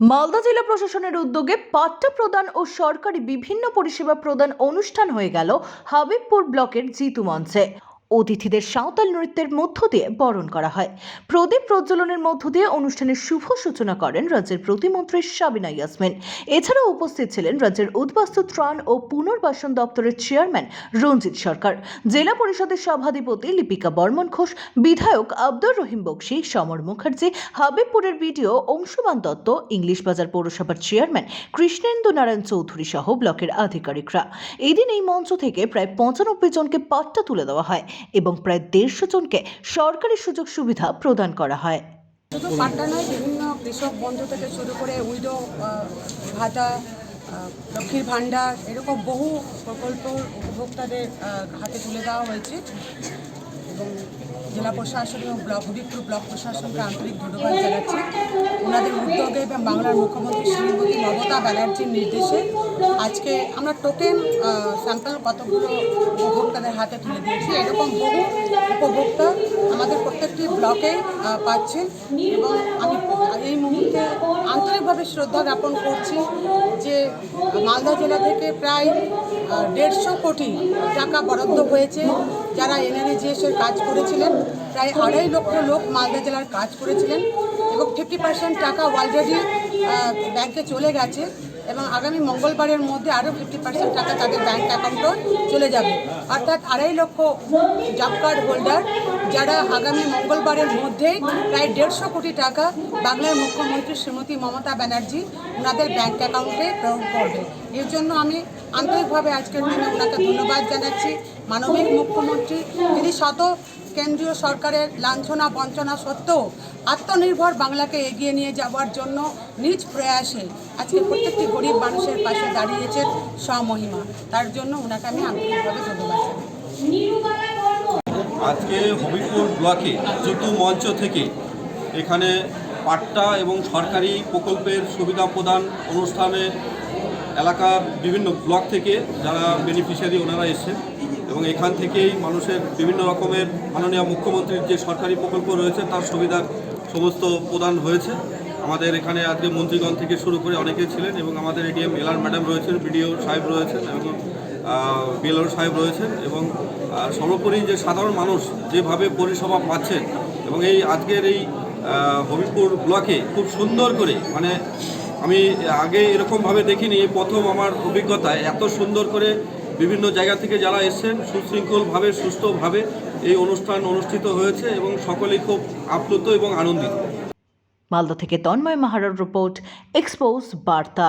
মালদা জেলা প্রশাসনের উদ্যোগে পাট্টা প্রদান ও সরকারি বিভিন্ন পরিষেবা প্রদান অনুষ্ঠান হয়ে গেল হাবিবপুর ব্লকের জিতু মঞ্চে। অতিথিদের সাঁওতাল নৃত্যের মধ্য দিয়ে বরণ করা হয়। প্রদীপ প্রজ্বলনের মধ্য দিয়ে অনুষ্ঠানের শুভ সূচনা করেন রাজ্যের প্রতিমন্ত্রী সাবিনা ইয়াসমিন। এছাড়াও উপস্থিত ছিলেন রাজ্যের উদ্বাস্তু ত্রাণ ও পুনর্বাসন দপ্তরের চেয়ারম্যান রঞ্জিত সরকার, জেলা পরিষদের সভাধিপতি লিপিকা বর্মন ঘোষ, বিধায়ক আব্দুর রহিম বক্সি, সমর মুখার্জি, হাবিবপুরের বিডিও অংশুমান দত্ত, ইংলিশ বাজার পৌরসভার চেয়ারম্যান কৃষ্ণেন্দু নারায়ণ চৌধুরী সহ ব্লকের আধিকারিকরা। এদিন এই মঞ্চ থেকে প্রায় পঁচানব্বই জনকে পাট্টা তুলে দেওয়া হয়। এবং প্রায় দেড়শো জনকে সরকারি সুযোগ সুবিধা প্রদান করা হয়। শুধু পাট্টা নয়, বিভিন্ন কৃষক বন্ধু থেকে শুরু করে উইডো ভাতা লক্ষ্মীর ভাণ্ডার, এরকম বহু প্রকল্প উপভোক্তাদের হাতে তুলে দেওয়া হয়েছে। এবং জেলা প্রশাসন এবং ব্লক, হবিবপুর ব্লক প্রশাসনকে আন্তরিক ধন্যবাদ জানাচ্ছি। ওনাদের উদ্যোগে এবং বাংলার মুখ্যমন্ত্রী শ্রীমতী মমতা ব্যানার্জির নির্দেশে আজকে আমরা টোকেন স্যাম্পল কতগুলো উপভোক্তাদের হাতে তুলে দিয়েছি। এরকম বহু উপভোক্তা আমাদের প্রত্যেকটি ব্লকে পাচ্ছেন এবং আমি এই মুহূর্তে আন্তরিকভাবে শ্রদ্ধা জ্ঞাপন করছি যে মালদা জেলা থেকে প্রায় দেড়শো কোটি টাকা বরাদ্দ হয়েছে। যারা এনআরএজিএস এর কাজ করেছিলেন, প্রায় আড়াই লক্ষ লোক মালদা জেলার কাজ করেছিলেন এবং ফিফটি পার্সেন্ট টাকা অলরেডি ব্যাংকে চলে গেছে এবং আগামী মঙ্গলবারের মধ্যে আরও ফিফটি পার্সেন্ট টাকা তাদের ব্যাংক অ্যাকাউন্টও চলে যাবে। অর্থাৎ আড়াই লক্ষ জব কার্ড হোল্ডার যারা আগামী মঙ্গলবারের মধ্যেই প্রায় দেড়শো কোটি টাকা বাংলার মুখ্যমন্ত্রী শ্রীমতী মমতা ব্যানার্জি ওনাদের ব্যাংক অ্যাকাউন্টে গ্রহণ করবে। এর জন্য আমি আন্তরিকভাবে আজকের দিনে ওনাকে ধন্যবাদ জানাচ্ছি। মানবিক মুখ্যমন্ত্রী যিনি শত কেন্দ্রীয় সরকারের লাঞ্ছনা, বঞ্চনা সত্ত্বেও আত্মনির্ভর বাংলাকে এগিয়ে নিয়ে যাওয়ার জন্য নিজ প্রয়াসে আজকে প্রত্যেকটি গরিব মানুষের পাশে দাঁড়িয়েছেন স্বমহিমা। তার জন্য ওনাকে আমি আন্তরিকভাবে ধন্যবাদ আজকে হবিপুর ব্লকে জুতু মঞ্চ থেকে এখানে পাট্টা এবং সরকারি প্রকল্পের সুবিধা প্রদান অনুষ্ঠানে এলাকার বিভিন্ন ব্লক থেকে যারা বেনিফিশিয়ারি ওনারা এসেছেন এবং এখান থেকেই মানুষের বিভিন্ন রকমের মাননীয় মুখ্যমন্ত্রীর যে সরকারি প্রকল্প রয়েছে, তার সুবিধার সমস্ত প্রদান হয়েছে। আমাদের এখানে আজকে মন্ত্রীগণ থেকে শুরু করে অনেকেই ছিলেন এবং আমাদের এডিএম এলআর ম্যাডাম রয়েছেন বিডিও সাহেব রয়েছেন এবং বিএলওর সাহেব রয়েছেন এবং সর্বোপরি যে সাধারণ মানুষ যেভাবে পরিষেবা পাচ্ছেন এবং এই আজকের এই হবিপুর ব্লকে খুব সুন্দর করে মানে আমি আগে এরকমভাবে দেখিনি, এই প্রথম আমার অভিজ্ঞতায় এত সুন্দর করে বিভিন্ন জায়গা থেকে যারা এসছেন, সুশৃঙ্খলভাবে, সুস্থভাবে এই অনুষ্ঠান অনুষ্ঠিত হয়েছে এবং সকলেই খুব আপ্লুত এবং আনন্দিত। মালদা থেকে তন্ময় মাহারার রিপোর্ট এক্সপোজ বার্তা।